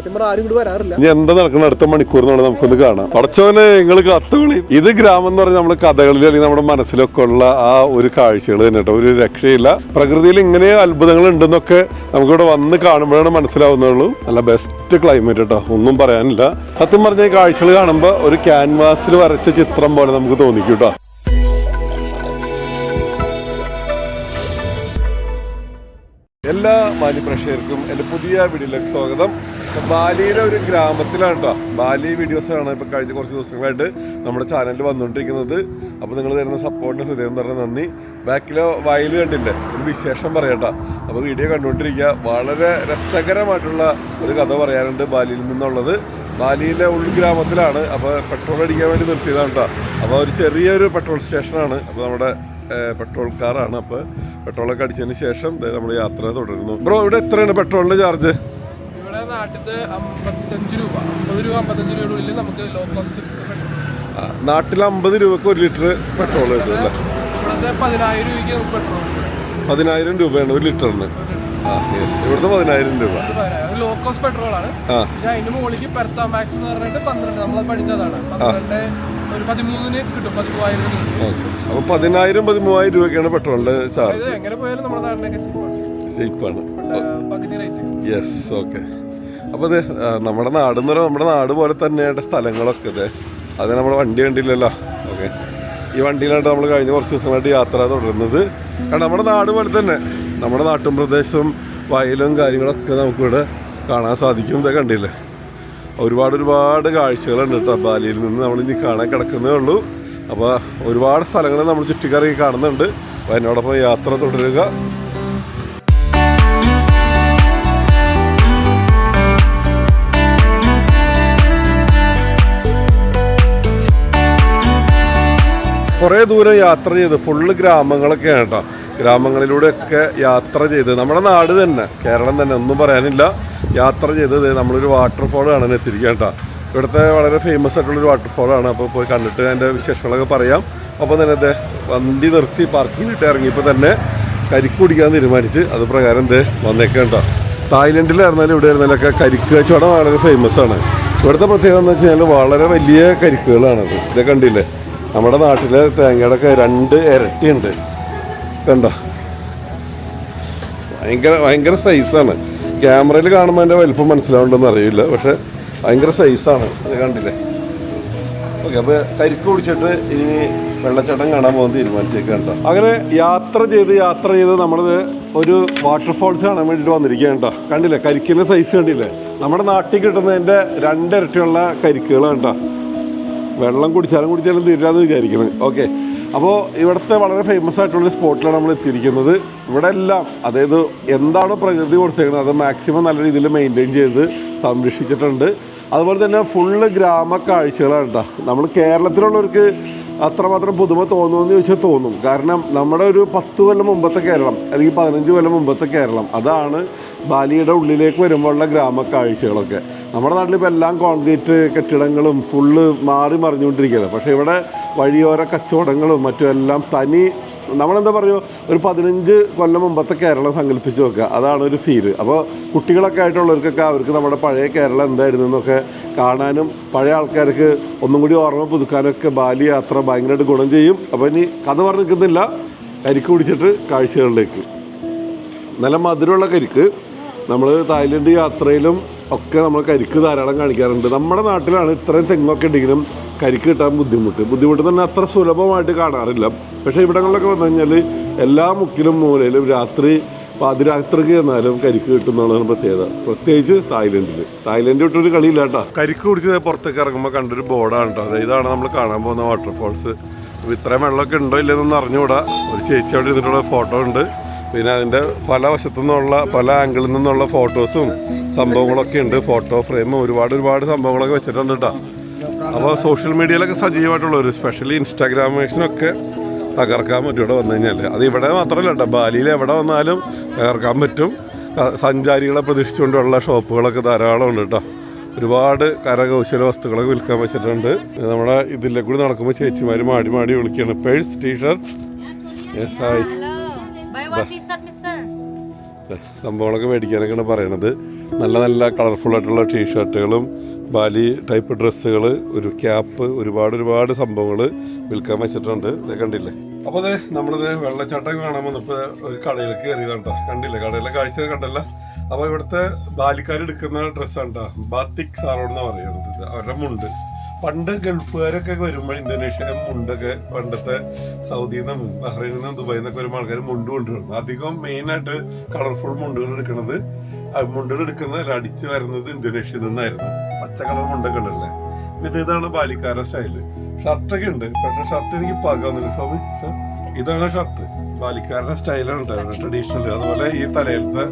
ആരും വരാറില്ല. ഇനി എന്താ നടക്കുന്ന അടുത്ത മണിക്കൂർ നമുക്കൊന്ന് കാണാം. പടച്ചോനെ നിങ്ങൾ കത്തുകളി ഇത് ഗ്രാമം എന്ന് പറഞ്ഞാൽ നമ്മുടെ കഥകളിൽ അല്ലെങ്കിൽ നമ്മുടെ മനസ്സിലൊക്കെ ഉള്ള ആ ഒരു കാഴ്ചകൾ തന്നെ കേട്ടോ. ഒരു രക്ഷയില്ല. പ്രകൃതിയിൽ ഇങ്ങനെ അത്ഭുതങ്ങൾ ഉണ്ടെന്നൊക്കെ നമുക്കിവിടെ വന്ന് കാണുമ്പോഴാണ് മനസ്സിലാവുന്നുള്ളൂ നല്ല ബെസ്റ്റ് ക്ലൈമറ്റ് കേട്ടോ. ഒന്നും പറയാനില്ല. സത്യം പറഞ്ഞ കാഴ്ചകൾ കാണുമ്പോൾ ഒരു ക്യാൻവാസിൽ വരച്ച ചിത്രം പോലെ നമുക്ക് തോന്നിക്കും കേട്ടോ. എല്ലാ മാന്യപ്രേക്ഷകർക്കും എന്റെ പുതിയ വീഡിയോയിലേക്ക് സ്വാഗതം. ബാലിയിലെ ഒരു ഗ്രാമത്തിലാണ് കേട്ടോ ബാലി വീഡിയോസാണ് ഇപ്പോൾ കഴിഞ്ഞ കുറച്ച് ദിവസങ്ങളായിട്ട് നമ്മുടെ ചാനലിൽ വന്നുകൊണ്ടിരിക്കുന്നത് അപ്പോൾ നിങ്ങൾ തരുന്ന സപ്പോർട്ടിന് ഹൃദയം പറഞ്ഞ നന്ദി. ബാക്കിലെ വയൽ കണ്ടില്ലേ? ഒരു വിശേഷം പറയട്ടോ അപ്പോൾ വീഡിയോ കണ്ടുകൊണ്ടിരിക്കുക വളരെ രസകരമായിട്ടുള്ള ഒരു കഥ പറയാനുണ്ട് ബാലിയിൽ നിന്നുള്ളത്. ബാലിയിലെ ഉൾഗ്രാമത്തിലാണ് അപ്പോൾ പെട്രോൾ അടിക്കാൻ വേണ്ടി നിർത്തിയതാണ് കേട്ടോ അപ്പോൾ ഒരു ചെറിയൊരു പെട്രോൾ സ്റ്റേഷനാണ് അപ്പോൾ നമ്മുടെ പെട്രോൾ കാറാണ് അപ്പോൾ പെട്രോളൊക്കെ അടിച്ചതിന് ശേഷം നമ്മൾ യാത്ര തുടരുന്നു. ബ്രോ ഇവിടെ എത്രയാണ് പെട്രോളിന്റെ ചാർജ് നാട്ടിലത്തെ അമ്പത്തഞ്ച് രൂപ. അമ്പത് രൂപ അമ്പത്തഞ്ച് രൂപയുടെ ഉള്ളിൽ നമുക്ക് ലോ കോസ്റ്റ് നാട്ടിൽ അമ്പത് രൂപക്ക് ഒരു ലിറ്റർ പെട്രോൾ കിട്ടും ഇവിടുത്തെ പതിനായിരം രൂപയ്ക്ക് നമുക്ക് പെട്രോൾ പതിനായിരം രൂപയാണ് ഒരു ലിറ്ററിന്. ഇവിടുത്തെ പതിനായിരം രൂപ. ലോ കോസ്റ്റ് പെട്രോൾ ആണ്. അതിന്റെ മുകളിലേക്ക് പെർത്താ മാക്സ് എന്ന് പറഞ്ഞിട്ട് പന്ത്രണ്ട് നമ്മൾ പഠിച്ചതാണ്. പന്ത്രണ്ട് ഒരു പതിമൂന്നിന് കിട്ടും പതിമൂവായിരം അപ്പൊ പതിനായിരം പതിമൂവായിരം രൂപയ്ക്കാണ് പെട്രോളിന്റെ ചാർജ് എങ്ങനെ പോയാലും നമ്മുടെ നാട്ടിലേക്ക് ഷേപ്പാണ് പകുതി റേറ്റ് യെസ് ഓക്കെ അപ്പോൾ ഇത് നമ്മുടെ നാട് എന്ന് നമ്മുടെ നാട് പോലെ തന്നെയാണ് സ്ഥലങ്ങളൊക്കെ ഇത്. അത് നമ്മുടെ വണ്ടി കണ്ടില്ലല്ലോ. ഓക്കെ. ഈ വണ്ടിയിലാണ് നമ്മൾ കഴിഞ്ഞ കുറച്ച് ദിവസങ്ങളായിട്ട് യാത്ര തുടരുന്നത്. കാരണം നമ്മുടെ നാട് പോലെ തന്നെ നമ്മുടെ നാട്ടും പ്രദേശവും വയലും കാര്യങ്ങളൊക്കെ നമുക്കിവിടെ കാണാൻ സാധിക്കും. ഇതൊക്കെ കണ്ടില്ലേ? ഒരുപാട് ഒരുപാട് കാഴ്ചകളുണ്ട് കേട്ടോ ബാലിയിൽ നിന്ന് നമ്മൾ ഇനി കാണാൻ കിടക്കുന്നേ ഉള്ളൂ. അപ്പോൾ ഒരുപാട് സ്ഥലങ്ങൾ നമ്മൾ ചുറ്റിക്കറങ്ങി കാണുന്നുണ്ട്. അപ്പോൾ എന്നോടൊപ്പം യാത്ര തുടരുക. കുറേ ദൂരം യാത്ര ചെയ്ത് ഫുള്ള് ഗ്രാമങ്ങളൊക്കെയാണ് കേട്ടോ ഗ്രാമങ്ങളിലൂടെയൊക്കെ യാത്ര ചെയ്ത് നമ്മുടെ നാട് തന്നെ കേരളം തന്നെ ഒന്നും പറയാനില്ല. യാത്ര ചെയ്ത് ദേ നമ്മളൊരു വാട്ടർഫോൾ കാണാൻ എത്തിയിരിക്കുക കേട്ടോ ഇവിടുത്തെ വളരെ ഫേമസ് ആയിട്ടുള്ളൊരു വാട്ടർഫോളാണ് അപ്പോൾ പോയി കണ്ടിട്ട് അതിന്റെ വിശേഷങ്ങളൊക്കെ പറയാം. അപ്പോൾ തന്നെ അതെ വണ്ടി നിർത്തി പാർക്കിങ്ങിലിട്ട് ഇറങ്ങിയപ്പോൾ തന്നെ കരിക്ക് കുടിക്കാൻ തീരുമാനിച്ച് അത് പ്രകാരം വന്നേക്കാം കേട്ടോ തായ്ലൻഡിലായിരുന്നാലും ഇവിടെ ആയിരുന്നാലൊക്കെ കരിക്ക് കച്ചവടം വളരെ ഫേമസ് ആണ്. ഇവിടുത്തെ പ്രത്യേകത എന്ന് വെച്ച് കഴിഞ്ഞാൽ വളരെ വലിയ കരിക്കുകളാണത്. ഇത് കണ്ടില്ലേ? നമ്മുടെ നാട്ടിലെ തേങ്ങയുടെ ഒക്കെ രണ്ട് ഇരട്ടിയുണ്ട്. കണ്ടോ? ഭയങ്കര ഭയങ്കര സൈസാണ് ക്യാമറയിൽ കാണുമ്പോൾ അതിന്റെ വലിപ്പം മനസ്സിലാവുണ്ടെന്ന് അറിയില്ല. പക്ഷെ ഭയങ്കര സൈസാണ് കണ്ടില്ലേ? ഓക്കെ അപ്പോൾ കരിക്ക് കുടിച്ചിട്ട് ഇനി വെള്ളച്ചാട്ടം കാണാൻ പോകാൻ തീരുമാനിച്ചേക്ക് കണ്ടോ? അങ്ങനെ യാത്ര ചെയ്ത് യാത്ര ചെയ്ത് നമ്മളത് ഒരു വാട്ടർഫോൾസ് കാണാൻ വേണ്ടിയിട്ട് വന്നിരിക്കുകയാണ് കേട്ടോ കണ്ടില്ലേ? കരിക്കിന്റെ സൈസ് കണ്ടില്ലേ? നമ്മുടെ നാട്ടിൽ കിട്ടുന്നതിന്റെ രണ്ടിരട്ടിയുള്ള കരിക്കുകളാണ് കേട്ടോ വെള്ളം കുടിച്ചാലും കുടിച്ചാലും തീരാന്ന് വിചാരിക്കുന്നത് ഓക്കെ അപ്പോൾ ഇവിടുത്തെ വളരെ ഫേമസ് ആയിട്ടുള്ള സ്പോട്ടിലാണ് നമ്മൾ എത്തിയിരിക്കുന്നത്. ഇവിടെ എല്ലാം അതായത് എന്താണ് പ്രകൃതി കൊടുത്തേക്കുന്നത് അത് മാക്സിമം നല്ല രീതിയിൽ മെയിന്റെയിൻ ചെയ്ത് സംരക്ഷിച്ചിട്ടുണ്ട്. അതുപോലെ തന്നെ ഫുള്ള് ഗ്രാമ കാഴ്ചകളാണ് കേട്ടോ. നമ്മൾ കേരളത്തിലുള്ളവർക്ക് അത്രമാത്രം പുതുമ തോന്നുമെന്ന് ചോദിച്ചാൽ തോന്നും. കാരണം നമ്മുടെ ഒരു പത്ത് കൊല്ലം മുമ്പത്തെ കേരളം അല്ലെങ്കിൽ പതിനഞ്ച് കൊല്ലം മുമ്പത്തെ കേരളം അതാണ് ബാലിയുടെ ഉള്ളിലേക്ക് വരുമ്പോഴുള്ള ഗ്രാമ കാഴ്ചകളൊക്കെ. നമ്മുടെ നാട്ടിൽ ഇപ്പോൾ എല്ലാം കോൺക്രീറ്റ് കെട്ടിടങ്ങളും ഫുള്ള് മാറി മറിഞ്ഞുകൊണ്ടിരിക്കുകയാണ്. പക്ഷേ ഇവിടെ വഴിയോര കച്ചവടങ്ങളും മറ്റും എല്ലാം തനി നമ്മളെന്താ പറയുക ഒരു പതിനഞ്ച് കൊല്ലം മുമ്പത്തെ കേരളം സങ്കല്പിച്ച് നോക്കുക അതാണ് ഒരു ഫീൽ അപ്പോൾ കുട്ടികളൊക്കെ ആയിട്ടുള്ളവർക്കൊക്കെ അവർക്ക് നമ്മുടെ പഴയ കേരളം എന്തായിരുന്നു എന്നൊക്കെ കാണാനും പഴയ ആൾക്കാർക്ക് ഒന്നും കൂടി ഓർമ്മ പുതുക്കാനൊക്കെ ബാലി യാത്ര ഭയങ്കരമായിട്ട് ഗുണം ചെയ്യും. അപ്പോൾ ഇനി കഥ പറഞ്ഞു നിൽക്കുന്നില്ല. കരിക്ക് കുടിച്ചിട്ട് കാഴ്ചകളിലേക്ക്. നല്ല മധുരമുള്ള കരിക്ക്. നമ്മൾ തായ്ലൻഡ് യാത്രയിലും ഒക്കെ നമ്മൾ കരിക്ക് ധാരാളം കാണിക്കാറുണ്ട്. നമ്മുടെ നാട്ടിലാണ് ഇത്രയും തെങ്ങൊക്കെ ഉണ്ടെങ്കിലും കരിക്ക് കിട്ടാൻ ബുദ്ധിമുട്ട്. ബുദ്ധിമുട്ട് തന്നെ അത്ര സുലഭമായിട്ട് കാണാറില്ല. പക്ഷേ ഇവിടങ്ങളിലൊക്കെ വന്നു കഴിഞ്ഞാൽ എല്ലാ മുക്കിലും മൂലയിലും രാത്രി പാതിരാത്രിക്ക് ചെന്നാലും കരിക്ക് കിട്ടുന്നതാണ് പ്രത്യേകത. പ്രത്യേകിച്ച് തായ്ലൻഡിൽ തായ്ലൻഡ് വിട്ടൊരു കളിയില്ല കേട്ടോ. കരിക്ക് കുടിച്ച് പുറത്തേക്ക് ഇറങ്ങുമ്പോൾ കണ്ടൊരു ബോർഡാണ് കേട്ടോ. അതായത് ഇതാണ് നമ്മൾ കാണാൻ പോകുന്ന വാട്ടർഫോൾസ് ഇത്രയും വെള്ളമൊക്കെ ഉണ്ടോ ഇല്ലെന്നൊന്നും അറിഞ്ഞുകൂടാ. ഒരു ചേച്ചി അവിടെ ഇരുന്നിട്ടുള്ള ഫോട്ടോ ഉണ്ട്. പിന്നെ അതിന്റെ പല വശത്തു നിന്നുള്ള പല ആംഗിളിൽ നിന്നുള്ള ഫോട്ടോസും സംഭവങ്ങളൊക്കെ ഉണ്ട്. ഫോട്ടോ ഫ്രെയിമും ഒരുപാട് ഒരുപാട് സംഭവങ്ങളൊക്കെ വെച്ചിട്ടുണ്ട് കേട്ടോ അപ്പോൾ സോഷ്യൽ മീഡിയയിലൊക്കെ സജീവമായിട്ടുള്ള ഒരു സ്പെഷ്യലി ഇൻസ്റ്റാഗ്രാമേഴ്സിനൊക്കെ തകർക്കാൻ പറ്റും ഇവിടെ വന്നു കഴിഞ്ഞാൽ അത് ഇവിടെ മാത്രമല്ല കേട്ടോ ബാലിയിൽ എവിടെ വന്നാലും തകർക്കാൻ പറ്റും. സഞ്ചാരികളെ പ്രതീക്ഷിച്ചുകൊണ്ടുള്ള ഷോപ്പുകളൊക്കെ ധാരാളം ഉണ്ട് കേട്ടോ ഒരുപാട് കരകൗശല വസ്തുക്കളൊക്കെ വിൽക്കാൻ വെച്ചിട്ടുണ്ട്. നമ്മുടെ ഇതിലെ കൂടി നടക്കുമ്പോൾ ചേച്ചിമാർ മാടി മാടി വിളിക്കുകയാണ്. പേഴ്സ് ടീഷർട്ട് യെസ് സംഭവങ്ങളൊക്കെ മേടിക്കാനൊക്കെയാണ് പറയണത്. നല്ല നല്ല കളർഫുൾ ആയിട്ടുള്ള ടീഷർട്ടുകളും ബാലി ടൈപ്പ് ഡ്രസ്സുകൾ ഒരു ക്യാപ്പ് ഒരുപാട് ഒരുപാട് സംഭവങ്ങൾ വിൽക്കാൻ വെച്ചിട്ടുണ്ട്. കണ്ടില്ലേ? അപ്പോൾ അതെ നമ്മളിത് വെള്ളച്ചാട്ടം കാണാൻ വന്നപ്പോൾ ഒരു കടയിലേക്ക് കയറിയതാണ് കേട്ടോ കണ്ടില്ലേ? കടയിലെ കാഴ്ച കണ്ടല്ല? അപ്പോൾ ഇവിടുത്തെ ബാലിക്കാർ എടുക്കുന്ന ഡ്രസ്സാണ് കേട്ടോ ബാത്തിക് എന്ന് പറയുന്നത് അവരുടെ മുണ്ട്. പണ്ട് ഗൾഫുകാരൊക്കെ വരുമ്പോൾ ഇന്തോനേഷ്യ മുണ്ടൊക്കെ പണ്ടത്തെ സൗദിയിൽ നിന്നും ബഹ്റൈനിൽ നിന്നും ദുബായിൽ നിന്നൊക്കെ വരുമ്പോൾ ആൾക്കാർ മുണ്ട് കൊണ്ടുവരുന്നു. അധികം മെയിനായിട്ട് കളർഫുൾ മുണ്ടുകൾ എടുക്കുന്നത് മുണ്ടുകൾ എടുക്കുന്നത് അടിച്ചു വരുന്നത് ഇന്തോനേഷ്യയിൽ നിന്നായിരുന്നു. പച്ച കളർ മുണ്ടൊക്കെ ഉണ്ടല്ലേ ഇത് ഇതാണ് ബാലിക്കാര സ്റ്റൈൽ. ഷർട്ടൊക്കെ ഉണ്ട് പക്ഷെ ഷർട്ട് എനിക്ക് പാകാവുന്നില്ല സ്വാമി ഇതാണ് ഷർട്ട്. ബാലിക്കാരുടെ സ്റ്റൈലാണ് ട്രഡീഷണൽ അതുപോലെ ഈ തലയിലത്തെ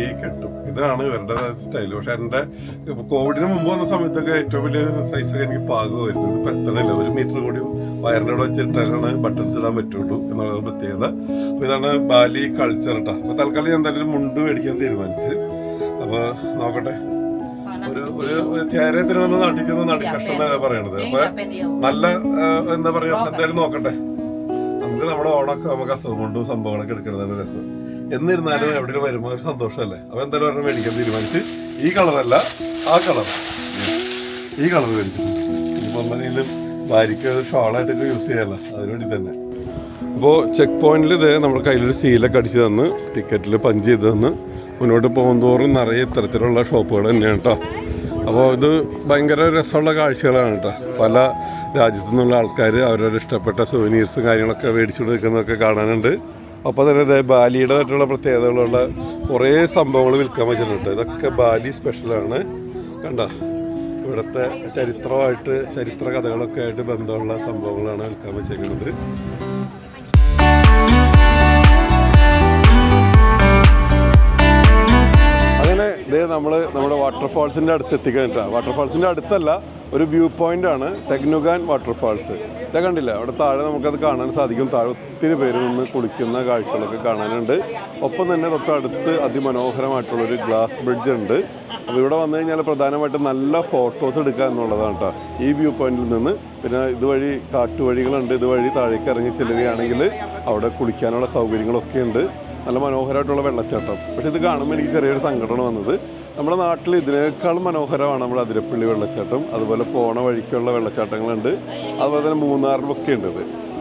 ഈ കെട്ടും. ഇതാണ് ഇവരുടെ സ്റ്റൈൽ പക്ഷെ എന്റെ കോവിഡിന് മുമ്പ് വന്ന സമയത്തൊക്കെ ഏറ്റവും വലിയ സൈസൊക്കെ എനിക്ക് പാകമായിരുന്നു. ഇപ്പം എത്തണില്ല ഒരു മീറ്റർ കൂടി വയറിന്റെ അവിടെ വെച്ചിട്ടാണ് ബട്ടൺസ് ഇടാൻ പറ്റുള്ളൂ എന്നുള്ളത് പ്രത്യേകത. അപ്പോൾ ഇതാണ് ബാലി കൾച്ചർ കേട്ടോ അപ്പോൾ തൽക്കാലം ഞാൻ എന്തായാലും മുണ്ട് മേടിക്കാൻ തീരുമാനിച്ച്. അപ്പോൾ നോക്കട്ടെ. ഒരു ഒരു ചേരത്തിന് വന്ന് നടി കഷ്ടം എന്നാണ് പറയണത്. അപ്പൊ നല്ല എന്താ പറയാ? എന്തായാലും നോക്കട്ടെ. നമുക്ക് നമ്മുടെ ഓണൊക്കെ നമുക്ക് അസുഖം കൊണ്ടും സംഭവങ്ങളൊക്കെ എടുക്കുന്നതാണ് രസം. എന്നിരുന്നാലും എവിടെ വരുമ്പോൾ ഒരു സന്തോഷമല്ലേ? അപ്പൊ എന്തായാലും ഒരെണ്ണം മേടിക്കാൻ തീരുമാനിച്ച് ഈ കളറല്ല ആ കളർ ഈ കളർ മേടിച്ചിട്ടുണ്ട്. ഇനിയിപ്പോ എന്തെങ്കിലും ഭാര്യയ്ക്ക് ഷോളായിട്ടൊക്കെ യൂസ് ചെയ്യാമല്ലോ അതിനുവേണ്ടി തന്നെ. അപ്പോൾ ചെക്ക് പോയിന്റിൽ ഇത് നമ്മുടെ കയ്യിലൊരു സീലൊക്കെ അടിച്ച് തന്ന് ടിക്കറ്റിൽ പഞ്ച് ചെയ്ത് തന്ന്. മുന്നോട്ട് പോകും തോറും നിറയെ ഇത്തരത്തിലുള്ള ഷോപ്പുകൾ തന്നെയാണ് കേട്ടോ. അപ്പോൾ ഇത് ഭയങ്കര രസമുള്ള കാഴ്ചകളാണ് കേട്ടോ. പല രാജ്യത്തു നിന്നുള്ള ആൾക്കാർ അവരവരുടെ ഇഷ്ടപ്പെട്ട സുവനീർസും കാര്യങ്ങളൊക്കെ മേടിച്ചു കൊടുക്കുന്നതൊക്കെ കാണാനുണ്ട്. അപ്പോൾ തന്നെ ബാലിയുടേതായിട്ടുള്ള പ്രത്യേകതകളുള്ള കുറേ സംഭവങ്ങൾ വിൽക്കാൻ വെച്ചിട്ടുണ്ട്. ഇതൊക്കെ ബാലി സ്പെഷ്യലാണ് കണ്ട? ഇവിടുത്തെ ചരിത്രമായിട്ട് ചരിത്ര കഥകളൊക്കെ ആയിട്ട് ബന്ധമുള്ള സംഭവങ്ങളാണ് വിൽക്കാൻ വെച്ചേക്കുന്നത് ഇതേ നമ്മൾ നമ്മുടെ വാട്ടർഫാൾസിന്റെ അടുത്ത് എത്തിക്കഴിഞ്ഞിട്ടാ. വാട്ടർഫാൾസിന്റെ അടുത്തല്ല ഒരു വ്യൂ പോയിന്റ് ആണ് ടെക്നുഗാൻ വാട്ടർഫാൾസ് ഇതാ കണ്ടില്ല? അവിടെ താഴെ നമുക്കത് കാണാൻ സാധിക്കും. താഴെ ഒത്തിരി പേര് നിന്ന് കുളിക്കുന്ന കാഴ്ചകളൊക്കെ കാണാനുണ്ട്. ഒപ്പം തന്നെ തൊട്ടടുത്ത് അതിമനോഹരമായിട്ടുള്ളൊരു ഗ്ലാസ് ബ്രിഡ്ജ് ഉണ്ട്. അപ്പോൾ ഇവിടെ വന്നു കഴിഞ്ഞാൽ പ്രധാനമായിട്ടും നല്ല ഫോട്ടോസ് എടുക്കുക എന്നുള്ളതാണ് കേട്ടോ ഈ വ്യൂ പോയിന്റിൽ നിന്ന് പിന്നെ ഇതുവഴി കാട്ടുവഴികളുണ്ട്. ഇതുവഴി താഴേക്ക് ഇറങ്ങി ചെല്ലുകയാണെങ്കിൽ അവിടെ കുളിക്കാനുള്ള സൗകര്യങ്ങളൊക്കെ ഉണ്ട്. നല്ല മനോഹരമായിട്ടുള്ള വെള്ളച്ചാട്ടം. പക്ഷെ ഇത് കാണുമ്പോൾ എനിക്ക് ചെറിയൊരു സങ്കടമാണ് വന്നത്. നമ്മുടെ നാട്ടിൽ ഇതിനേക്കാൾ മനോഹരമാണ് നമ്മുടെ അതിരപ്പള്ളി വെള്ളച്ചാട്ടം. അതുപോലെ പോണ വഴിക്കുള്ള വെള്ളച്ചാട്ടങ്ങളുണ്ട്. അതുപോലെ തന്നെ മൂന്നാറിലൊക്കെ ഉണ്ട്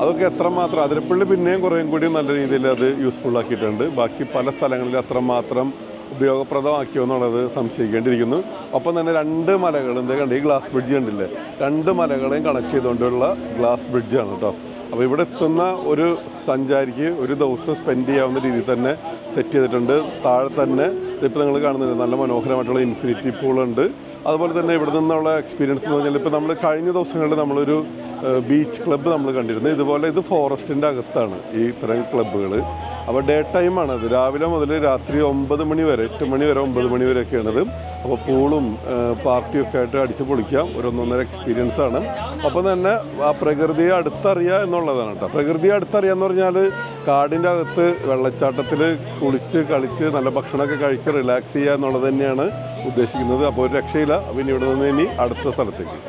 അതൊക്കെ എത്രമാത്രം അതിരപ്പള്ളി പിന്നെയും കുറേയും കൂടി നല്ല രീതിയിൽ അത് യൂസ്ഫുൾ ആക്കിയിട്ടുണ്ട്. ബാക്കി പല സ്ഥലങ്ങളിൽ അത്രമാത്രം ഉപയോഗപ്രദമാക്കിയോ എന്നുള്ളത് സംശയിക്കേണ്ടിയിരിക്കുന്നു. ഒപ്പം തന്നെ രണ്ട് എന്താ കണ്ട് ഈ ഗ്ലാസ് ബ്രിഡ്ജ് കണ്ടില്ലേ? രണ്ട് മലകളെയും കണക്ട് ചെയ്തുകൊണ്ടുള്ള ഗ്ലാസ് ബ്രിഡ്ജാണ് കേട്ടോ അപ്പോൾ ഇവിടെ എത്തുന്ന ഒരു സഞ്ചാരിക്ക് ഒരു ദിവസം സ്പെൻഡ് ചെയ്യാവുന്ന രീതിയിൽ തന്നെ സെറ്റ് ചെയ്തിട്ടുണ്ട്. താഴെ തന്നെ ഇപ്പോൾ നിങ്ങൾ കാണുന്നുണ്ട് നല്ല മനോഹരമായിട്ടുള്ള ഇൻഫിനിറ്റി പൂളുണ്ട് അതുപോലെ തന്നെ ഇവിടെ നിന്നുള്ള എക്സ്പീരിയൻസ് എന്ന് പറഞ്ഞാൽ ഇപ്പോൾ നമ്മൾ കഴിഞ്ഞ ദിവസങ്ങളിൽ നമ്മളൊരു ബീച്ച് ക്ലബ്ബ് നമ്മൾ കണ്ടിരുന്നു. ഇതുപോലെ ഇത് ഫോറസ്റ്റിന്റെ അകത്താണ് ഈ ഇത്തരം ക്ലബ്ബുകൾ അപ്പോൾ ഡേ ടൈമാണ് അത്. രാവിലെ മുതൽ രാത്രി ഒമ്പത് മണി വരെ എട്ട് മണി വരെ ഒമ്പത് മണി വരെ ഒക്കെയാണത് അപ്പോൾ പൂളും പാർട്ടിയും ഒക്കെ ആയിട്ട് അടിച്ച് പൊളിക്കാം. ഒരു ഒന്നൊന്നര എക്സ്പീരിയൻസ് ആണ്. അപ്പം തന്നെ ആ പ്രകൃതിയെ അടുത്തറിയുക എന്നുള്ളതാണ് കേട്ടോ. പ്രകൃതിയെ അടുത്തറിയുക എന്ന് പറഞ്ഞാൽ കാടിന്റെ അകത്ത് വെള്ളച്ചാട്ടത്തിൽ കുളിച്ച് കളിച്ച് നല്ല ഭക്ഷണമൊക്കെ കഴിച്ച് റിലാക്സ് ചെയ്യുക എന്നുള്ളത് തന്നെയാണ് ഉദ്ദേശിക്കുന്നത്. അപ്പോൾ ഒരു രക്ഷയില്ല. ഇനി ഇവിടെ നിന്ന് ഇനി അടുത്ത സ്ഥലത്തേക്ക്.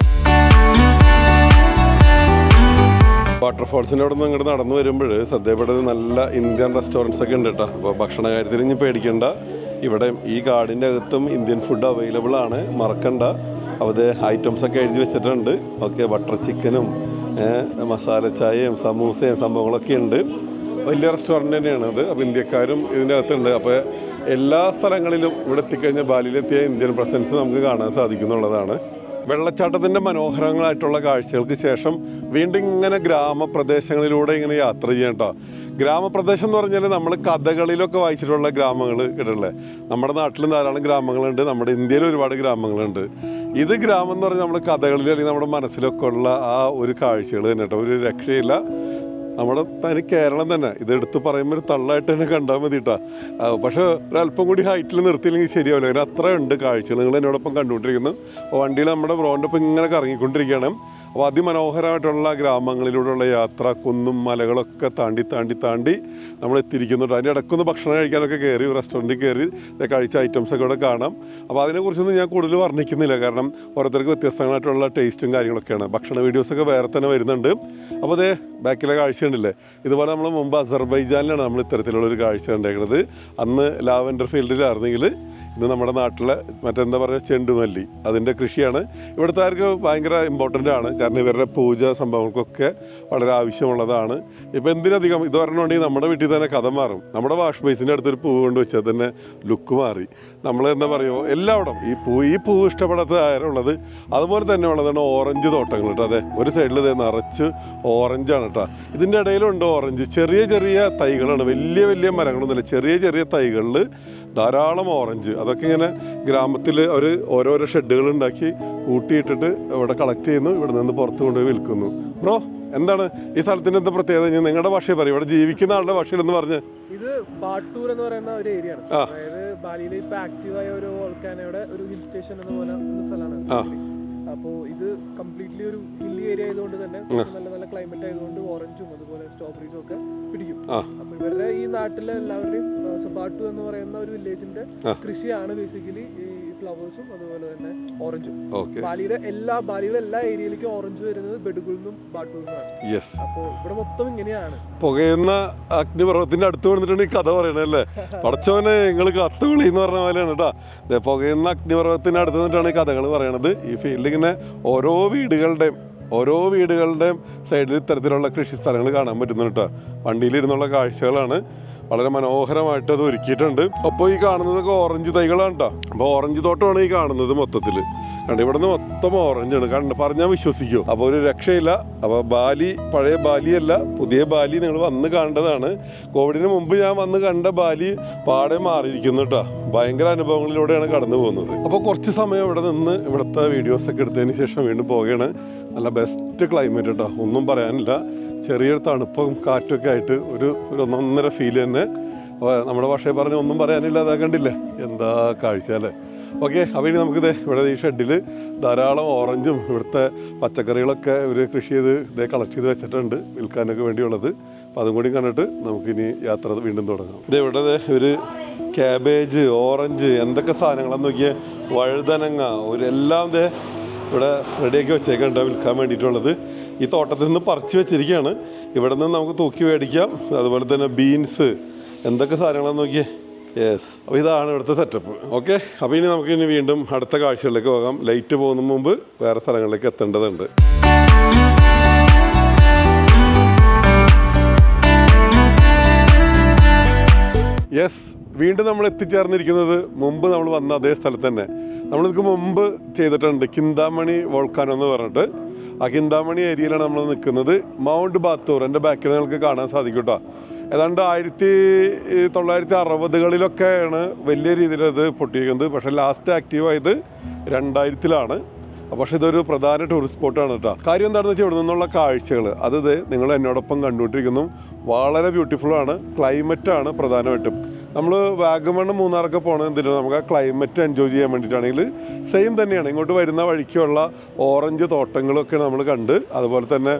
വാട്ടർഫാൾസിന്റെ അവിടെ നിന്ന് ഇങ്ങോട്ട് നടന്നു വരുമ്പോൾ ശ്രദ്ധയപ്പെടുന്നത് നല്ല ഇന്ത്യൻ റെസ്റ്റോറന്റ്സ് ഒക്കെ ഉണ്ട് കേട്ടോ. അപ്പോൾ ഭക്ഷണ കാര്യത്തിൽ ഇനി പേടിക്കണ്ട. ഇവിടെ ഈ കാടിന്റെ അകത്തും ഇന്ത്യൻ ഫുഡ് അവൈലബിൾ ആണ്. മറക്കണ്ട. അവിടെ ഐറ്റംസ് ഒക്കെ എഴുതി വെച്ചിട്ടുണ്ട്. ഓക്കെ ബട്ടർ ചിക്കനും മസാല ചായയും സമൂസയും സംഭവങ്ങളൊക്കെ ഉണ്ട്. വലിയ റെസ്റ്റോറന്റ് തന്നെയാണ് അത് അപ്പോൾ ഇന്ത്യക്കാരും ഇതിന്റെ അകത്തുണ്ട്. അപ്പോൾ എല്ലാ സ്ഥലങ്ങളിലും ഇവിടെ എത്തിക്കഴിഞ്ഞാൽ ബാലിയിലെത്തിയ ഇന്ത്യൻ പ്രസൻസ് നമുക്ക് കാണാൻ സാധിക്കുന്നുള്ളതാണ്. വെള്ളച്ചാട്ടത്തിന്റെ മനോഹരങ്ങളായിട്ടുള്ള കാഴ്ചകൾക്ക് ശേഷം വീണ്ടും ഇങ്ങനെ ഗ്രാമപ്രദേശങ്ങളിലൂടെ ഇങ്ങനെ യാത്ര ചെയ്യേണ്ട ഗ്രാമപ്രദേശം എന്ന് പറഞ്ഞാൽ നമ്മൾ കഥകളിലൊക്കെ വായിച്ചിട്ടുള്ള ഗ്രാമങ്ങൾ ഇടല്ലേ നമ്മുടെ നാട്ടിലും ധാരാളം ഗ്രാമങ്ങളുണ്ട് നമ്മുടെ ഇന്ത്യയിൽ ഒരുപാട് ഗ്രാമങ്ങളുണ്ട്. ഇത് ഗ്രാമം എന്ന് പറഞ്ഞാൽ നമ്മൾ കഥകളിൽ അല്ലെങ്കിൽ നമ്മുടെ മനസ്സിലൊക്കെ ഉള്ള ആ ഒരു കാഴ്ചകൾ തന്നെ കേട്ടോ. ഒരു രക്ഷയില്ല. നമ്മുടെ തനി കേരളം തന്നെ. ഇത് എടുത്ത് പറയുമ്പോൾ തള്ളായിട്ട് തന്നെ കണ്ടാൽ മതി കേട്ടോ പക്ഷേ ഒരല്പം കൂടി ഹൈറ്റിൽ നിർത്തിയില്ലെങ്കിൽ ശരിയാവില്ല. അതിന് അത്ര ഉണ്ട് കാഴ്ചകൾ. നിങ്ങൾ എന്നോടൊപ്പം കണ്ടുകൊണ്ടിരിക്കുന്നു. വണ്ടിയിൽ നമ്മുടെ ബ്രോന്റെ ഒപ്പം ഇങ്ങനെ കറങ്ങിക്കൊണ്ടിരിക്കുകയാണ്. അപ്പോൾ അതിമനോഹരമായിട്ടുള്ള ഗ്രാമങ്ങളിലൂടെയുള്ള യാത്ര കുന്നും മലകളൊക്കെ താണ്ടി താണ്ടി താണ്ടി നമ്മൾ എത്തിയിരിക്കുന്നുണ്ട്. അതിന്റെ ഇടയ്ക്കൊന്ന് ഭക്ഷണം കഴിക്കാനൊക്കെ കയറി റെസ്റ്റോറന്റിൽ കയറി കഴിച്ച ഐറ്റംസ് ഒക്കെ ഇവിടെ കാണാം. അപ്പോൾ അതിനെക്കുറിച്ചൊന്നും ഞാൻ കൂടുതൽ വർണിക്കുന്നില്ല. കാരണം ഓരോരുത്തർക്ക് വ്യത്യസ്തങ്ങളായിട്ടുള്ള ടേസ്റ്റും കാര്യങ്ങളൊക്കെയാണ്. ഭക്ഷണ വീഡിയോസൊക്കെ വേറെ തന്നെ വരുന്നുണ്ട്. അപ്പോൾ അതേ ബാക്കിലെ കാഴ്ച ഉണ്ടല്ലേ ഇതുപോലെ നമ്മൾ മുമ്പ് അസർബൈജാനിലാണ് നമ്മൾ ഇത്തരത്തിലുള്ള ഒരു കാഴ്ച ഉണ്ടായിരുന്നത് അന്ന് ലാവൻഡർ ഫീൽഡിലായിരുന്നെങ്കിൽ ഇത് നമ്മുടെ നാട്ടിലെ മറ്റെന്താ പറയുക ചെണ്ടുമല്ലി. അതിന്റെ കൃഷിയാണ്. ഇവിടുത്തെ ആർക്ക് ഭയങ്കര ഇമ്പോർട്ടന്റ് ആണ്. കാരണം ഇവരുടെ പൂജ സംഭവങ്ങൾക്കൊക്കെ വളരെ ആവശ്യമുള്ളതാണ്. ഇപ്പോൾ എന്തിനധികം ഇത് പറഞ്ഞുകൊണ്ടെങ്കിൽ നമ്മുടെ വീട്ടിൽ തന്നെ കഥ മാറും. നമ്മുടെ വാഷ് ബേസിന്റെ അടുത്തൊരു പൂവ് കൊണ്ട് വെച്ചാൽ തന്നെ ലുക്ക് മാറി. നമ്മൾ എന്താ പറയുമോ എല്ലായിടം ഈ പൂ ഈ പൂ ഇഷ്ടപ്പെടാത്ത ആരുള്ളത് അതുപോലെ തന്നെ ഉള്ളതാണ് ഓറഞ്ച് തോട്ടങ്ങൾ കേട്ടോ അതെ ഒരു സൈഡിൽ ഇത് നിറച്ച് ഓറഞ്ചാണ് കേട്ടോ ഇതിന്റെ ഇടയിലുണ്ട് ഓറഞ്ച് ചെറിയ ചെറിയ തൈകളാണ്. വലിയ വലിയ മരങ്ങളൊന്നുമില്ല. ചെറിയ ചെറിയ തൈകളിൽ ധാരാളം ഓറഞ്ച് അതൊക്കെ ഇങ്ങനെ ഗ്രാമത്തിൽ അവർ ഓരോരോ ഷെഡുകൾ ഉണ്ടാക്കി കൂട്ടിയിട്ടിട്ട് ഇവിടെ കളക്ട് ചെയ്യുന്നു. ഇവിടെ നിന്ന് പുറത്ത് കൊണ്ടുപോയി വിൽക്കുന്നു. ബ്രോ എന്താണ്? ഈ സ്ഥലത്തിന്റെ എന്താ പ്രത്യേകത? നിങ്ങളുടെ ഭാഷയെ പറയും. ഇവിടെ ജീവിക്കുന്ന ആളുടെ ഭാഷയിൽ എന്ന് പറഞ്ഞ്. ഇത് ബാട്ടൂർ എന്ന് പറയുന്ന ഒരു ഏരിയ ആണ്. ആ. അതായത് ബാലിയിൽ ഇപ്പൊ ആക്റ്റീവായ ഒരു വോൾക്കാനയുടെ ഒരു ഹിൽ സ്റ്റേഷൻ എന്ന് പോലെ സ്ഥലമാണ് അപ്പോ അപ്പോൾ ഇത് കംപ്ലീറ്റ്ലി ഒരു ഹില്ലി ഏരിയ ആയതുകൊണ്ട് തന്നെ നല്ല നല്ല ക്ലൈമറ്റ് ആയതുകൊണ്ട് ഓറഞ്ചും അതുപോലെ സ്ട്രോബെറീസും ഒക്കെ പിടിക്കും. അപ്പൊ ഇവരുടെ ഈ നാട്ടിലെ എല്ലാവരുടെയും സബാട്ടു എന്ന് പറയുന്ന ഒരു വില്ലേജിന്റെ കൃഷിയാണ് ബേസിക്കലി ഈ ഫ്ലവേഴ്സും അതുപോലെ തന്നെ ഓറഞ്ചും ബാലിയുടെ എല്ലാ ബാലിയുടെ എല്ലാ ഏരിയയിലേക്കും ഓറഞ്ച് വരുന്നത് ബെഡുകളിലും ബാട്ടൂരിലുമാണ് യെസ് അപ്പോൾ ഇവിടെ മൊത്തം ഇങ്ങനെയാണ്. പുകയുന്ന അഗ്നിപർവത്തിന്റെ അടുത്ത് വന്നിട്ടാണ് ഈ കഥ പറയണല്ലേ പടച്ചവനെ നിങ്ങൾ കത്തുകളി എന്ന് പറഞ്ഞ പോലെയാണ് കേട്ടോ. പുകയുന്ന അഗ്നിപർവത്തിന്റെ അടുത്ത് നിന്നിട്ടാണ് ഈ കഥകൾ പറയണത്. ഈ ഫീൽഡിൽ ഇങ്ങനെ ഓരോ വീടുകളുടെയും ഓരോ വീടുകളുടെയും സൈഡിൽ ഇത്തരത്തിലുള്ള കൃഷി സ്ഥലങ്ങൾ കാണാൻ പറ്റുന്നു കേട്ടോ. വണ്ടിയിലിരുന്നുള്ള കാഴ്ചകളാണ്. വളരെ മനോഹരമായിട്ട് അത് ഒരുക്കിയിട്ടുണ്ട്. അപ്പോൾ ഈ കാണുന്നതൊക്കെ ഓറഞ്ച് തൈകളാണ് കേട്ടോ അപ്പോൾ ഓറഞ്ച് തോട്ടമാണ് ഈ കാണുന്നത് മൊത്തത്തിൽ കണ്ട് ഇവിടുന്ന് മൊത്തം ഓറഞ്ചാണ് കണ്ട് പറഞ്ഞാൽ വിശ്വസിക്കൂ. അപ്പോൾ ഒരു രക്ഷയില്ല. അപ്പോൾ ബാലി പഴയ ബാലിയല്ല പുതിയ ബാലി നിങ്ങൾ വന്ന് കണ്ടതാണ്. കോവിഡിന് മുമ്പ് ഞാൻ വന്ന് കണ്ട ബാലി പാടെ മാറിയിരിക്കുന്നു കേട്ടോ. ഭയങ്കര അനുഭവങ്ങളിലൂടെയാണ് കടന്നു പോകുന്നത്. അപ്പോൾ കുറച്ച് സമയം ഇവിടെ നിന്ന് ഇവിടുത്തെ വീഡിയോസൊക്കെ എടുത്തതിന് ശേഷം വീണ്ടും പോവുകയാണ്. നല്ല ബെസ്റ്റ് ക്ലൈമറ്റ് കേട്ടോ. ഒന്നും പറയാനില്ല. ചെറിയൊരു തണുപ്പും കാറ്റൊക്കെ ആയിട്ട് ഒരു ഒരു ഒന്നൊന്നര ഫീൽ തന്നെ. നമ്മുടെ ഭാഷയിൽ പറഞ്ഞ് ഒന്നും പറയാനില്ല. അതാ കണ്ടില്ലേ? എന്താ കാഴ്ച അല്ലേ? ഓക്കെ അപ്പോൾ ഇനി നമുക്കിത് ഇവിടെ ഈ ഷെഡിൽ ധാരാളം ഓറഞ്ചും ഇവിടുത്തെ പച്ചക്കറികളൊക്കെ ഇവർ കൃഷി ചെയ്ത് ഇതേ കളക്ട് ചെയ്ത് വെച്ചിട്ടുണ്ട് വിൽക്കാനൊക്കെ വേണ്ടിയുള്ളത്. അപ്പോൾ അതും കൂടി കണ്ടിട്ട് നമുക്കിനി യാത്ര വീണ്ടും തുടങ്ങാം. ഇത് ഇവിടെ ഒരു ക്യാബേജ് ഓറഞ്ച് എന്തൊക്കെ സാധനങ്ങളാന്ന് നോക്കിയാൽ വഴുതനങ്ങ ഒരു എല്ലാം ദേ ഇവിടെ റെഡിയാക്കി വെച്ചേക്കുന്നുണ്ട് വിൽക്കാൻ വേണ്ടിയിട്ടുള്ളത്. ഈ തോട്ടത്തിൽ നിന്ന് പറിച്ച് വെച്ചിരിക്കുകയാണ്. ഇവിടെ നിന്ന് നമുക്ക് തൂക്കി മേടിക്കാം. അതുപോലെ തന്നെ ബീൻസ് എന്തൊക്കെ സാധനങ്ങളാന്ന് നോക്കിയേ? യെസ് അപ്പോൾ ഇതാണ് ഇവിടുത്തെ സെറ്റപ്പ് ഓക്കെ അപ്പോൾ ഇനി നമുക്ക് ഇനി വീണ്ടും അടുത്ത കാഴ്ചകളിലേക്ക് പോകാം. ലൈറ്റ് പോകുന്ന മുമ്പ് വേറെ സ്ഥലങ്ങളിലേക്ക് എത്തേണ്ടതുണ്ട്. യെസ് വീണ്ടും നമ്മൾ എത്തിച്ചേർന്നിരിക്കുന്നത് മുമ്പ് നമ്മൾ വന്ന അതേ സ്ഥലത്ത് തന്നെ. നമ്മളിതിക്ക് മുമ്പ് ചെയ്തിട്ടുണ്ട് കിന്താമണി വോൾക്കാനോ എന്ന് പറഞ്ഞിട്ട്. ആ കിന്താമണി ഏരിയയിലാണ് നമ്മൾ നിൽക്കുന്നത് മൗണ്ട് ബാത്തൂർ എന്റെ ബാക്കിൽ നിങ്ങൾക്ക് കാണാൻ സാധിക്കും കേട്ടോ ഏതാണ്ട് ആയിരത്തി തൊള്ളായിരത്തി അറുപതുകളിലൊക്കെയാണ് വലിയ രീതിയിലത് പൊട്ടിയിരിക്കുന്നത്. പക്ഷേ ലാസ്റ്റ് ആക്റ്റീവ് ആയത് രണ്ടായിരത്തിലാണ്. പക്ഷേ ഇതൊരു പ്രധാന ടൂറിസ്റ്റ് സ്പോട്ടാണ് കേട്ടോ കാര്യം എന്താണെന്ന് വെച്ചാൽ ഇവിടെ നിന്നുള്ള കാഴ്ചകൾ അത് ഇത് നിങ്ങൾ എന്നോടൊപ്പം കണ്ടുകൊണ്ടിരിക്കുന്നു. വളരെ ബ്യൂട്ടിഫുൾ ആണ് ക്ലൈമറ്റ് ആണ് പ്രധാനമായിട്ടും. നമ്മൾ വാഗമണ് മൂന്നാറൊക്കെ പോകണത് എന്തിനാണ് നമുക്ക് ആ ക്ലൈമറ്റ് എൻജോയ് ചെയ്യാൻ വേണ്ടിയിട്ടാണെങ്കിൽ സെയിം തന്നെയാണ്. ഇങ്ങോട്ട് വരുന്ന വഴിക്കുള്ള ഓറഞ്ച് തോട്ടങ്ങളൊക്കെ നമ്മൾ കണ്ട് അതുപോലെ തന്നെ